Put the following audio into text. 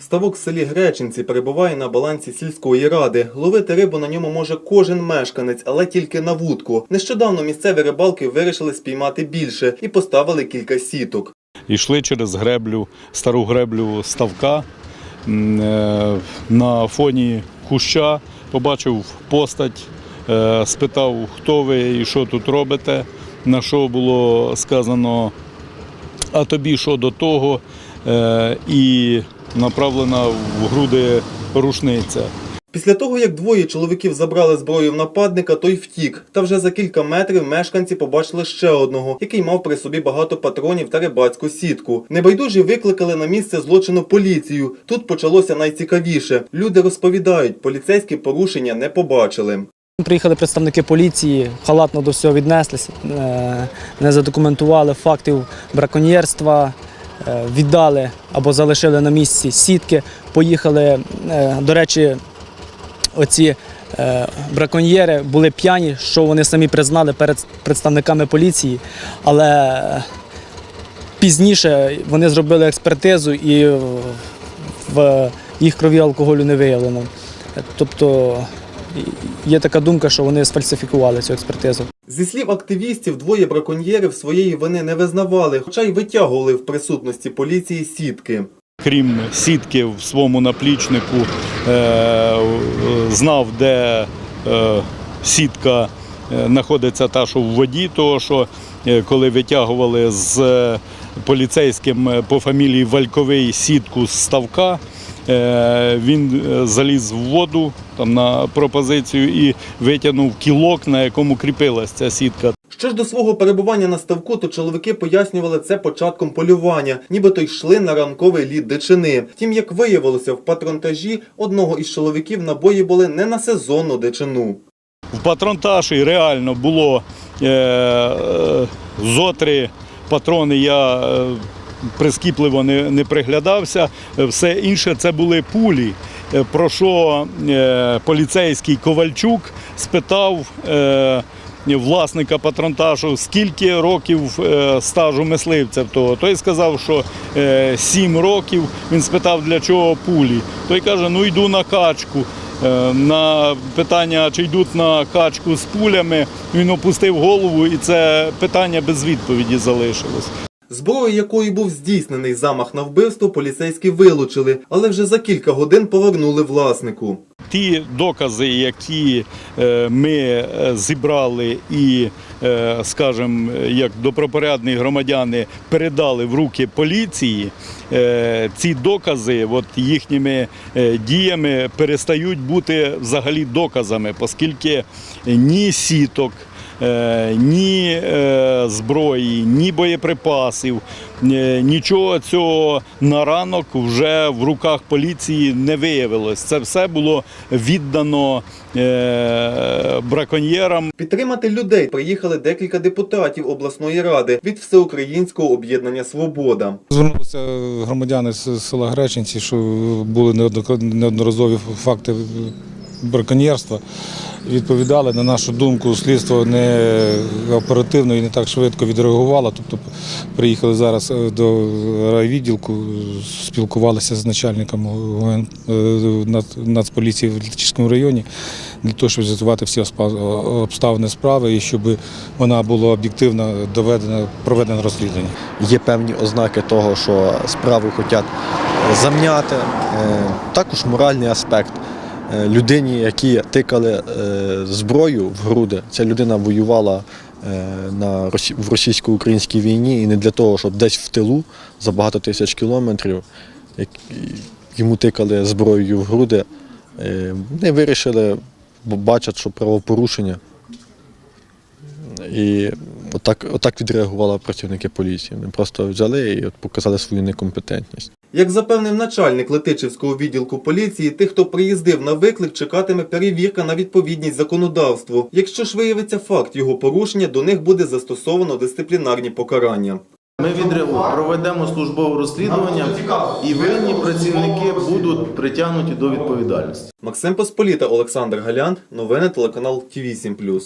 Ставок в селі Гречинці перебуває на балансі сільської ради. Ловити рибу на ньому може кожен мешканець, але тільки на вудку. Нещодавно місцеві рибалки вирішили спіймати більше і поставили кілька сіток. Йшли через греблю, стару греблю ставка. Е, На фоні куща побачив постать, е, спитав, хто ви і що тут робите. На що було сказано, а тобі що до того, Е, і направлена в груди рушниця. Після того, як двоє чоловіків забрали зброю в нападника, той втік. Та вже за кілька метрів мешканці побачили ще одного, який мав при собі багато патронів та рибацьку сітку. Небайдужі викликали на місце злочину поліцію. Тут почалося найцікавіше. Люди розповідають, поліцейські порушення не побачили. Приїхали представники поліції, халатно до всього віднеслися, е, не задокументували фактів браконьєрства, віддали або залишили на місці сітки. Поїхали, е, до речі, оці е, браконьєри були п'яні, що вони самі признали перед представниками поліції, але е, пізніше вони зробили експертизу і в їх крові алкоголю не виявлено. Тобто є така думка, що вони сфальсифікували цю експертизу. Зі слів активістів, двоє браконьєрів своєї вини не визнавали, хоча й витягували в присутності поліції сітки. Крім сітки в своєму наплічнику, е, знав, де е, сітка е, знаходиться та, що в воді, того що коли витягували з поліцейським по фамілії Вальковий сітку з ставка, він е, заліз в воду там, на пропозицію і витягнув кілок, на якому кріпилась ця сітка. Що ж до свого перебування на ставку, то чоловіки пояснювали це початком полювання, нібито йшли на ранковий лід дичини. Втім, як виявилося, в патронтажі одного із чоловіків набої були не на сезонну дичину. В патронташі реально було е, е, зо три патрони. Я е, прискіпливо не, не приглядався. Е, Все інше це були пулі. Е, Про що е, поліцейський Ковальчук спитав. Власника патронтажу, скільки років стажу мисливця того. Той сказав, що 7 років. Він спитав, для чого пулі. Той каже, ну йду на качку. На питання, чи йдуть на качку з пулями, він опустив голову, і це питання без відповіді залишилось. Зброю, якою був здійснений замах на вбивство, поліцейські вилучили, але вже за кілька годин повернули власнику. Ті докази, які е, ми е, зібрали і, е, скажімо, як добропорядні громадяни передали в руки поліції, ці докази от їхніми діями перестають бути взагалі доказами, оскільки ні сіток. Е, Ні е, зброї, ні боєприпасів, е, нічого цього на ранок вже в руках поліції не виявилось. Це все було віддано браконьєрам. Підтримати людей приїхали декілька депутатів обласної ради від Всеукраїнського об'єднання Свобода. Звернулися громадяни з села Гречинці, що були неодноразові факти браконьєрства. Відповідали, на нашу думку, слідство не оперативно і не так швидко відреагувало. Тобто приїхали зараз е, до райвідділку, спілкувалися з начальником ГУН, е, Нацполіції в Літичському районі для того, щоб з'ясувати всі обставини справи і щоб вона була об'єктивно доведена, проведено розслідування. є певні ознаки того, що справу хочуть зам'яти. Е, Також моральний аспект. Е, Людині, які тикали е, зброю в груди, ця людина воювала е, на в російсько-українській війні і не для того, щоб десь в тилу за багато тисяч кілометрів йому тикали зброєю в груди. Вони вирішили, бо бачать, що правопорушення. І отак, отак відреагували працівники поліції. Вони просто взяли і от показали свою некомпетентність. Як запевнив начальник Летичівського відділку поліції, тих, хто приїздив на виклик, чекатиме перевірка на відповідність законодавству. Якщо ж виявиться факт його порушення, до них буде застосовано дисциплінарні покарання. Ми відреагуємо, проведемо службове розслідування і винні працівники будуть притягнуті до відповідальності. Максим Посполіта, Олександр Галянт, новини телеканал ТВ 7+.